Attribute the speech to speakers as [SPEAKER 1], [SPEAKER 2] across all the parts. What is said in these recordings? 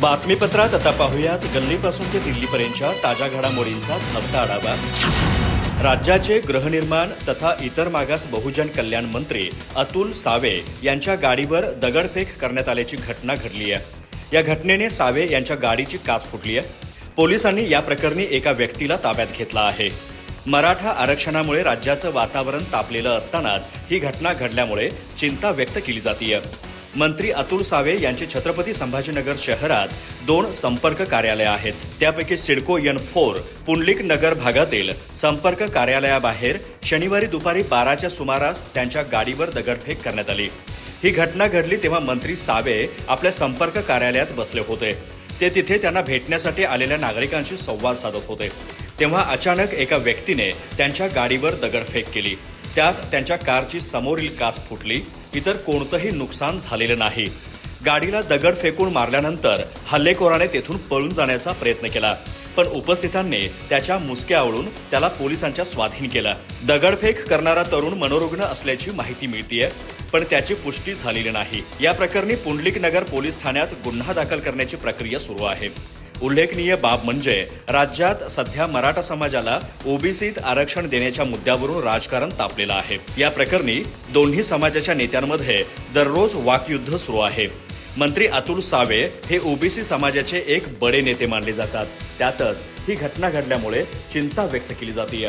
[SPEAKER 1] बातमीपत्रात आता पाहुयात. गल्लीपासून ते दिल्लीपर्यंतच्या ताज्या घडामोडींचा धावता आढावा. राज्याचे गृहनिर्माण तथा इतर मागास बहुजन कल्याण मंत्री अतुल सावे यांच्या गाडीवर दगडफेक करण्यात आल्याची घटना घडली आहे या घटनेने सावे यांच्या गाडीची काच फुटली आहे पोलिसांनी या प्रकरणी एका व्यक्तीला ताब्यात घेतला आहे. मराठा आरक्षणामुळे राज्याचं वातावरण तापलेलं असतानाच ही घटना घडल्यामुळे चिंता व्यक्त केली जातीय. मंत्री अतुल सावे यांचे छत्रपती संभाजीनगर शहरात दोन संपर्क कार्यालय आहेत. त्यापैकी CIDCO N four Pundalik Nagar भागातील संपर्क कार्यालयाबाहेर शनिवारी दुपारी बाराच्या सुमारास त्यांच्या गाडीवर दगडफेक करण्यात आली. ही घटना घडली तेव्हा मंत्री सावे आपल्या संपर्क कार्यालयात बसले होते. ते तिथे त्यांना भेटण्यासाठी आलेल्या नागरिकांशी संवाद साधत होते. तेव्हा अचानक एका व्यक्तीने त्यांच्या गाडीवर दगडफेक केली. त्यात त्यांच्या कारची समोरील काच फुटली. इतर कोणतंही नुकसान झालेलं नाही. गाडीला दगड फेकून मारल्यानंतर हल्लेखोराने तेथून पळून जाण्याचा प्रयत्न केला. पण उपस्थितांनी त्याच्या मुसक्या आवळून त्याला पोलिसांच्या स्वाधीन केलं. दगडफेक करणारा तरुण मनोरुग्ण असल्याची माहिती मिळतीये पण त्याची पुष्टी झालेली नाही. या प्रकरणी पुंडलिक नगर पोलीस ठाण्यात गुन्हा दाखल करण्याची प्रक्रिया सुरू आहे. उल्लेखनीय बाब म्हणजे राज्यात सध्या मराठा समाजाला ओबीसीत आरक्षण देण्याच्या मुद्द्यावरून राजकारण तापलेलं आहे. या प्रकरणी दोन्ही समाजाच्या नेत्यांमध्ये दररोज वाकयुद्ध सुरू आहे. मंत्री अतुल सावे हे ओबीसी समाजाचे एक बडे नेते मानले जातात. त्यातच ही घटना घडल्यामुळे चिंता व्यक्त केली जाते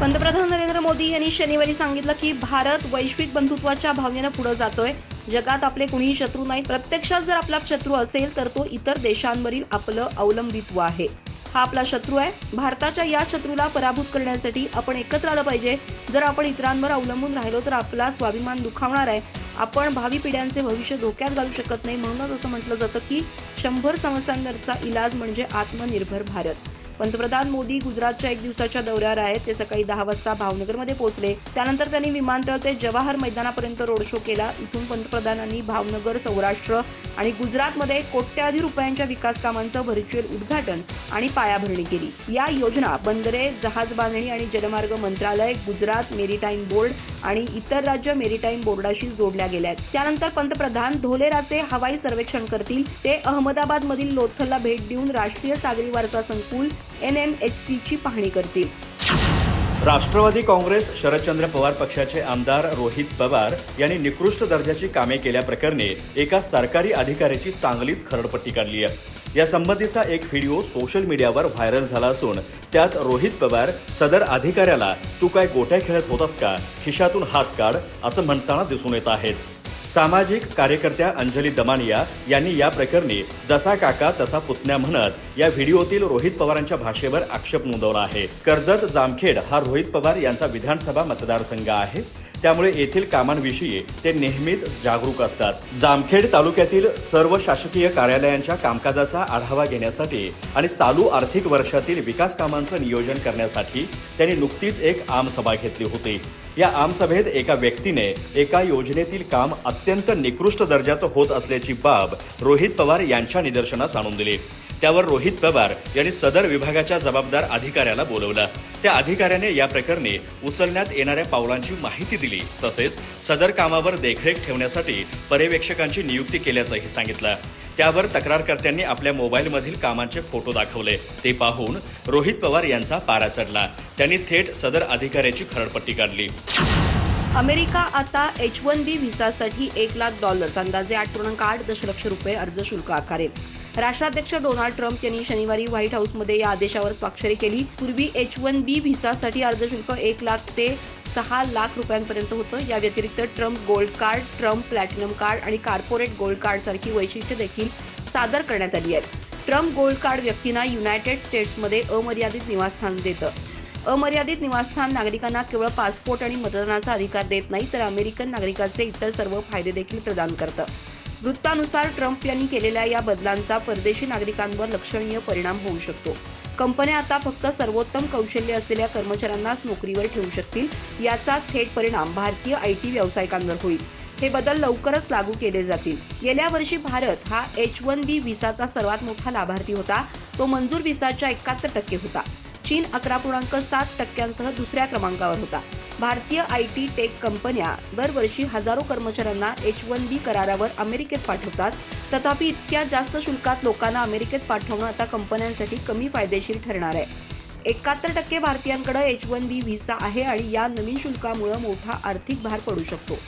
[SPEAKER 2] पंतप्रधान नरेंद्र मोदी यांनी शनिवारी सांगितलं की भारत वैश्विक बंधुत्वाच्या भावनेनं पुढे जातोय. जगात आपले कुणीही शत्रू नाहीत. प्रत्यक्षात जर आपला शत्रू असेल तर तो इतर देशांवरील आपलं अवलंबित्व आहे. हा आपला शत्रू आहे. भारताच्या या शत्रूला पराभूत करण्यासाठी आपण एकत्र आलं पाहिजे. जर आपण इतरांवर अवलंबून राहिलो तर आपला स्वाभिमान दुखावणार आहे. आपण भावी पिढ्यांचे भविष्य धोक्यात घालू शकत नाही. म्हणूनच असं म्हटलं जातं की शंभर समस्यांवरचा इलाज म्हणजे आत्मनिर्भर भारत. पंतप्रधान मोदी गुजरातच्या एक दिवसाच्या दौऱ्यावर आहेत. ते सकाळी दहा वाजता भावनगरमध्ये पोहोचले. त्यानंतर त्यांनी विमानतळ ते जवाहर मैदानापर्यंत रोड शो केला. इथून पंतप्रधानांनी भावनगर सौराष्ट्र आणि गुजरातमध्ये कोट्याधी रुपयांच्या विकास कामांचं व्हर्च्युअल उद्घाटन आणि पायाभरणी केली. या योजना बंदरे जहाज बांधणी आणि जलमार्ग मंत्रालय गुजरात मेरीटाईम बोर्ड आणि इतर राज्य मेरीटाईम बोर्डाशी जोडल्या गेल्या आहेत. त्यानंतर पंतप्रधान धोलेराचे हवाई सर्वेक्षण करतील. ते अहमदाबाद मधील लोथलला भेट देऊन राष्ट्रीय सागरी वारसा संकुल एन एम एच सीची पाहणी करतील.
[SPEAKER 1] राष्ट्रवादी काँग्रेस शरदचंद्र पवार पक्षाचे आमदार रोहित पवार यांनी निकृष्ट दर्जाची कामे केल्याप्रकरणी एका सरकारी अधिकाऱ्याची चांगलीच खरडपट्टी काढली आहे. यासंबंधीचा एक व्हिडिओ सोशल मीडियावर व्हायरल झाला असून त्यात रोहित पवार सदर अधिकाऱ्याला तू काय गोट्या खेळत होतास का? खिशातून हात काढ असं म्हणताना दिसून येत आहेत. सामाजिक कार्यकर्त्या अंजली दमानिया यांनी या प्रकरणी जसा काका तसा पुतण्या म्हणत या व्हिडिओतील रोहित पवारांच्या भाषेवर आक्षेप नोंदवला आहे. कर्जत जामखेड हा रोहित पवार यांचा विधानसभा मतदारसंघ आहे. त्यामुळे येथील कामांविषयी ते नेहमीच जागरूक असतात. जामखेड तालुक्यातील सर्व शासकीय कार्यालयांच्या कामकाजाचा आढावा घेण्यासाठी आणि चालू आर्थिक वर्षातील विकास कामांचं नियोजन करण्यासाठी त्यांनी नुकतीच एक आमसभा घेतली होती. या आमसभेत एका व्यक्तीने एका योजनेतील काम अत्यंत निकृष्ट दर्जाचं होत असल्याची बाब रोहित पवार यांच्या निदर्शनास आणून दिली. त्यावर रोहित पवार यांनी सदर विभागाच्या जबाबदार अधिकाऱ्याला बोलवलं. त्या अधिकाऱ्याने या प्रकरणी उचलण्यात येणाऱ्या पावलांची माहिती दिली. तसेच सदर कामावर देखरेख ठेवण्यासाठी पर्यवेक्षकांची नियुक्ती केल्याचंही सांगितलं. त्यावर तक्रारकर्त्यांनी आपल्या मोबाईलमधील कामांचे फोटो दाखवले. ते पाहून रोहित पवार यांचा पारा चढला. त्यांनी थेट सदर अधिकाऱ्याची खरडपट्टी काढली.
[SPEAKER 2] अमेरिका आता एच वन बी व्हिसासाठी एक लाख डॉलर्स अंदाजे आठ पूर्णांक आठ दशलक्ष रुपये अर्ज शुल्क आकारेल. राष्ट्राध्यक्ष डोनाल्ड ट्रम्प यांनी शनिवारी व्हाईट हाऊसमध्ये या आदेशावर स्वाक्षरी केली. पूर्वी एच वन बी व्हिसासाठी अर्ज शुल्क एक लाख ते सहा लाख रुपयांपर्यंत होतं. या व्यतिरिक्त Trump gold card Trump platinum card आणि कॉर्पोरेट गोल्ड कार्ड सारखी देखील सादर करण्यात आली आहेत. ट्रम्प गोल्ड कार्ड व्यक्तींना युनायटेड स्टेट्समध्ये अमर्यादित निवासस्थान देतं. अमर्यादित निवासस्थान नागरिकांना केवळ पासपोर्ट आणि मतदानाचा अधिकार देत नाही तर अमेरिकन नागरिकाचे इतर सर्व फायदे देखील प्रदान करतं. वृत्तानुसार ट्रम्प यांनी केलेल्या या बदलांचा परदेशी नागरिकांवर लक्षणीय परिणाम होऊ शकतो. कंपन्या आता फक्त सर्वोत्तम कौशल्य असलेल्या कर्मचाऱ्यांनाच नोकरीवर ठेवू शकतील याचा थेट परिणाम भारतीय आय टी व्यावसायिकांवर होईल. हे बदल लवकरच लागू केले जातील. गेल्या वर्षी भारत हा एच वन बी व्हिसाचा सर्वात मोठा लाभार्थी होता. तो मंजूर व्हिसाच्या एकाहत्तर टक्के होता. चीन अकरा पूर्णांक सात टक्क्यांसह दुसऱ्या क्रमांकावर होता. भारतीय आय टी टेक कंपन्या दरवर्षी हजारो कर्मचाऱ्यांना एच वन बी करारावर अमेरिकेत पाठवतात. तथापि इतक्या जास्त शुल्कात लोकांना अमेरिकेत पाठवणं आता कंपन्यांसाठी कमी फायदेशीर ठरणार आहे. एकाहत्तर टक्के भारतीयांकडे एच वन बी व्हिसा आहे आणि या नवीन शुल्कामुळे मोठा आर्थिक भार पडू शकतो.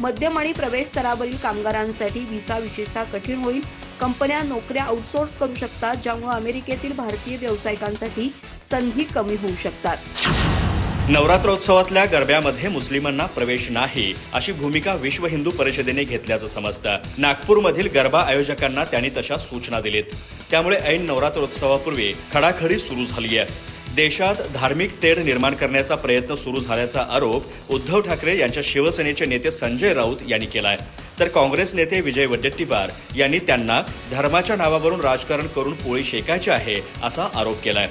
[SPEAKER 2] मध्यम आणि प्रवेश स्तरावरील कामगारांसाठी व्हिसा विशेषतः कठीण होईल. कंपन्या नोकऱ्या आउटसोर्स करू शकतात ज्यामुळे अमेरिकेतील भारतीय व्यावसायिकांसाठी संधी कमी होऊ शकतात.
[SPEAKER 1] नवरात्रोत्सवातल्या गरब्यामध्ये मुस्लिमांना प्रवेश नाही अशी भूमिका विश्व हिंदू परिषदेने घेतल्याचं समजतं. नागपूरमधील गरबा आयोजकांना त्यांनी तशा सूचना दिलीत. त्यामुळे ऐन नवरात्रोत्सवापूर्वी खडाखडी सुरू झाली आहे देशात धार्मिक तेढ निर्माण करण्याचा प्रयत्न सुरू झाल्याचा आरोप उद्धव ठाकरे यांच्या शिवसेनेचे नेते संजय राऊत यांनी केलाय. तर काँग्रेस नेते विजय वडेट्टीवार यांनी त्यांना धर्माच्या नावावरून राजकारण करून पोळी शेकायची आहे असा आरोप केलाय.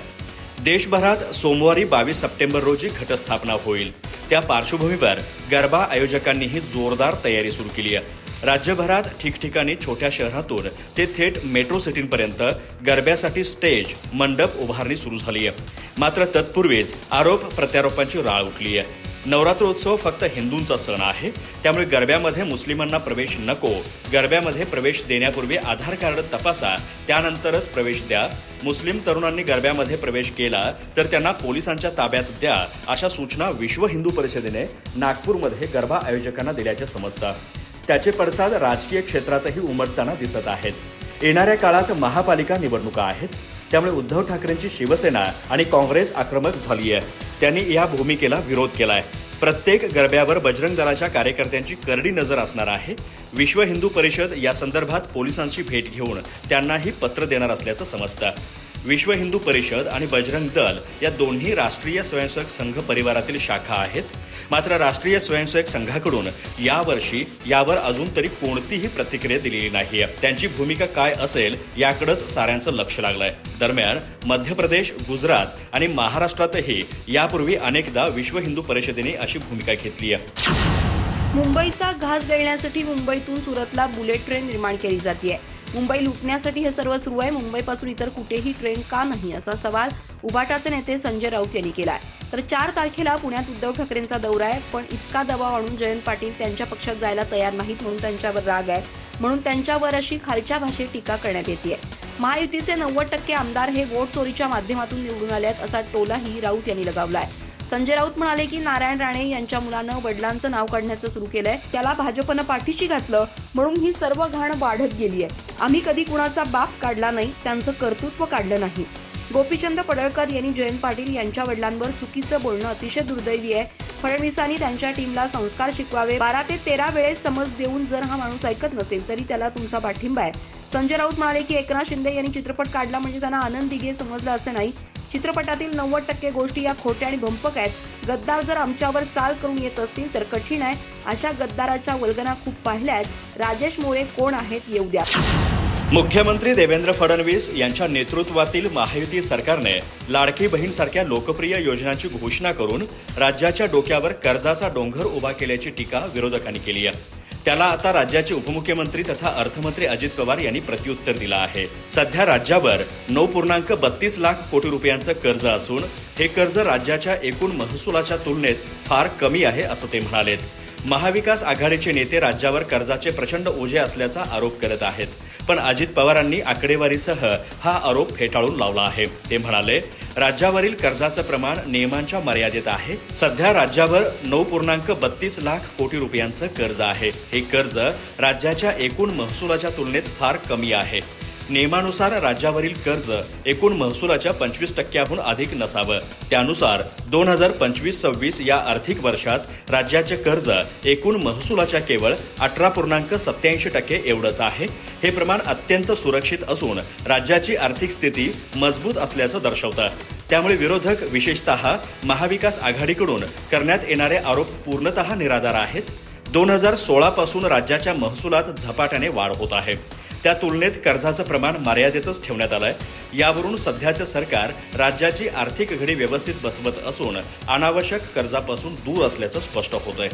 [SPEAKER 1] देशभरात सोमवारी बावीस सप्टेंबर रोजी घटस्थापना होईल. त्या पार्श्वभूमीवर गरबा आयोजकांनीही जोरदार तयारी सुरू केली आहे. राज्यभरात ठिकठिकाणी छोट्या शहरातून ते थेट मेट्रो सिटींपर्यंत गरब्यासाठी स्टेज मंडप उभारणी सुरू झाली आहे. मात्र तत्पूर्वीच आरोप प्रत्यारोपांची राळ उठली आहे. नवरात्रोत्सव फक्त हिंदूंचा सण आहे त्यामुळे गरब्यामध्ये मुस्लिमांना प्रवेश नको. गरब्यामध्ये प्रवेश देण्यापूर्वी आधार कार्ड तपासा त्यानंतरच प्रवेश द्या. मुस्लिम तरुणांनी गरब्यामध्ये प्रवेश केला तर त्यांना पोलिसांच्या ताब्यात द्या अशा सूचना विश्व हिंदू परिषदेने नागपूरमध्ये गरबा आयोजकांना दिल्याचे समजतं. त्याचे पडसाद राजकीय क्षेत्रातही उमटताना दिसत आहेत. येणाऱ्या काळात महापालिका निवडणुका आहेत त्यामुळे उद्धव ठाकरेंची शिवसेना आणि काँग्रेस आक्रमक झाली आहे. त्यांनी या भूमिकेला विरोध केलाय. प्रत्येक गरब्यावर बजरंग दलाच्या कार्यकर्त्यांची करडी नजर असणार आहे. विश्व हिंदू परिषद या संदर्भात पोलिसांची भेट घेऊन त्यांनाही पत्र देणार असल्याचं समजतं. विश्व हिंदू परिषद आणि बजरंग दल या दोन्ही राष्ट्रीय स्वयंसेवक संघ परिवारातील शाखा आहेत. मात्र राष्ट्रीय स्वयंसेवक संघाकडून यावर्षी यावर अजून तरी कोणतीही प्रतिक्रिया दिलेली नाहीये. त्यांची भूमिका काय असेल याकडेच साऱ्यांचं लक्ष लागलंय. दरम्यान मध्य प्रदेश गुजरात आणि महाराष्ट्रातही यापूर्वी अनेकदा विश्व हिंदू परिषदेने अशी भूमिका घेतली आहे.
[SPEAKER 2] मुंबईचा घास देण्यासाठी मुंबईतून सुरतला बुलेट ट्रेन निर्माण केली जाते मुंबई लुटण्यासाठी हे सर्व सुरू आहे. मुंबईपासून इतर कुठेही ट्रेन का नाही? असा सवाल उभाटाचे नेते संजय राऊत यांनी केला आहे तर चार तारखेला पुण्यात उद्धव ठाकरेंचा दौरा आहे. पण इतका दबाव आणून जयंत पाटील त्यांच्या पक्षात जायला तयार नाहीत म्हणून त्यांच्यावर राग आहे. म्हणून त्यांच्यावर अशी खालच्या भाषेत टीका करण्यात येते आहे महायुतीचे नव्वद टक्के आमदार हे वोट चोरीच्या माध्यमातून निवडून आले आहेत असा टोलाही राऊत यांनी लगावला आहे संजय राऊत म्हणाले की नारायण राणे यांच्या मुलानं वडिलांचं नाव काढण्याचं सुरू केलंय. त्याला भाजपनं पाठीशी घातलं म्हणून ही सर्व घाण वाढत गेली आहे. आम्ही कधी कुणाचा बाप काढला नाही त्यांचं कर्तृत्व काढलं नाही. गोपीचंद पडळकर यांनी जयंत पाटील यांच्या वडिलांवर चुकीचं बोलणं अतिशय दुर्दैवी आहे. फडणवीसांनी त्यांच्या टीमला संस्कार शिकवावे. बारा ते तेरा वेळेस समज देऊन जर हा माणूस ऐकत नसेल तरी त्याला तुमचा पाठिंबा आहे. संजय राऊत म्हणाले की एकनाथ शिंदे यांनी चित्रपट काढला म्हणजे त्यांना आनंद दिघे समजलं असं नाही. चित्रपटातील नव्वद टक्के गोष्टी या खोट्या आणि भंपक आहेत. गद्दार जर आमच्यावर चाल करून येत असतील तर कठीण आहे. अशा गद्दाराच्या वल्गना खूप पाहिल्या आहेत. राजेश मोरे कोण आहेत येऊ द्या.
[SPEAKER 1] मुख्यमंत्री देवेंद्र फडणवीस यांच्या नेतृत्वातील महायुती सरकारने लाडकी बहीणसारख्या लोकप्रिय योजनांची घोषणा करून राज्याच्या डोक्यावर कर्जाचा डोंगर उभा केल्याची टीका विरोधकांनी केली आहे. त्याला आता राज्याचे उपमुख्यमंत्री तथा अर्थमंत्री अजित पवार यांनी प्रत्युत्तर दिलं आहे. सध्या राज्यावर नऊ पूर्णांक बत्तीस लाख कोटी रुपयांचं कर्ज असून हे कर्ज राज्याच्या एकूण महसुलाच्या तुलनेत फार कमी आहे असं ते म्हणालेत. महाविकास आघाडीचे नेते राज्यावर कर्जाचे प्रचंड ओझे असल्याचा आरोप करत आहेत. पण अजित पवारांनी आकडेवारीसह हा आरोप फेटाळून लावला आहे. ते म्हणाले राज्यावरील कर्जाचं प्रमाण नियमांच्या मर्यादेत आहे. सध्या राज्यावर नऊ पूर्णांक बत्तीस लाख कोटी रुपयांचं कर्ज आहे. हे कर्ज राज्याच्या एकूण महसुलाच्या तुलनेत फार कमी आहे. नियमानुसार राज्यावरील कर्ज एकूण महसुलाच्या पंचवीस टक्क्याहून अधिक नसावं. त्यानुसार दोन हजार पंचवीस सव्वीस या आर्थिक वर्षात राज्याचे कर्ज एकूण महसुलाच्या केवळ अठरा पूर्णांक सत्याऐंशी टक्के एवढंच आहे. हे प्रमाण अत्यंत सुरक्षित असून राज्याची आर्थिक स्थिती मजबूत असल्याचं दर्शवतं. त्यामुळे विरोधक विशेषतः महाविकास आघाडीकडून करण्यात येणारे आरोप पूर्णतः निराधार आहेत. दोन हजार सोळापासून राज्याच्या महसुलात झपाट्याने वाढ होत आहे. त्या तुलनेत कर्जाचं प्रमाण मर्यादेतच ठेवण्यात आलंय. यावरून सध्याचं सरकार राज्याची आर्थिक घडी व्यवस्थित बसवत असून अनावश्यक कर्जापासून दूर असल्याचं स्पष्ट होतंय.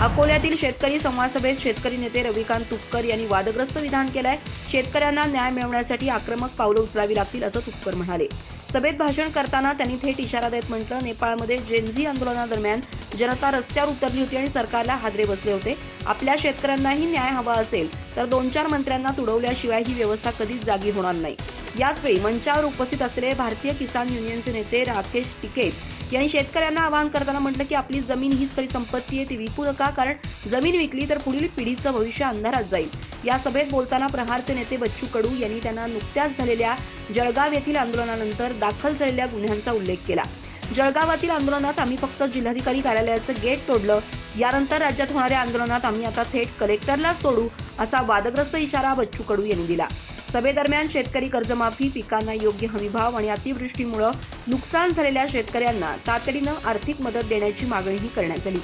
[SPEAKER 2] अकोल्यातील शेतकरी संवाद सभेत शेतकरी नेते रविकांत तुपकर यांनी वादग्रस्त विधान केलंय. शेतकऱ्यांना न्याय मिळवण्यासाठी आक्रमक पावलं उचलावी लागतील असं तुपकर म्हणाले. सभेत भाषण करताना त्यांनी थेट इशारा देत म्हटलं नेपाळमध्ये जेनझी आंदोलनादरम्यान जनता रस्त्यावर उतरली होती आणि सरकारला हादरे बसले होते. आपल्या शेतकऱ्यांनाही न्याय हवा असेल तर दोन चार मंत्र्यांना तुडवल्याशिवाय ही व्यवस्था कधीच जागी होणार नाही. याचवेळी मंचावर उपस्थित असलेले भारतीय किसान युनियनचे नेते राकेश टिकेत यांनी शेतकऱ्यांना आवाहन करताना म्हटलं की आपली जमीन हीच खरी संपत्ती आहे ती विकू नका कारण जमीन विकली तर पुढील पिढीचं भविष्य अंधारात जाईल. या सभेत बोलताना प्रहारचे नेते बच्चू कडू यांनी त्यांना नुकत्याच झालेल्या जळगाव येथील आंदोलनानंतर दाखल झालेल्या गुन्ह्यांचा उल्लेख केला. जळगावातील आंदोलनात आम्ही फक्त जिल्हाधिकारी कार्यालयाचं गेट तोडलं. यानंतर राज्यात होणाऱ्या आंदोलनात आम्ही आता थेट कलेक्टरलाच तोडू असा वादग्रस्त इशारा बच्चू कडू यांनी दिला. सभेदरम्यान शेतकरी कर्जमाफी पिकांना योग्य हमीभाव आणि अतिवृष्टीमुळे नुकसान झालेल्या शेतकऱ्यांना तातडीनं आर्थिक मदत देण्याची मागणीही करण्यात आली.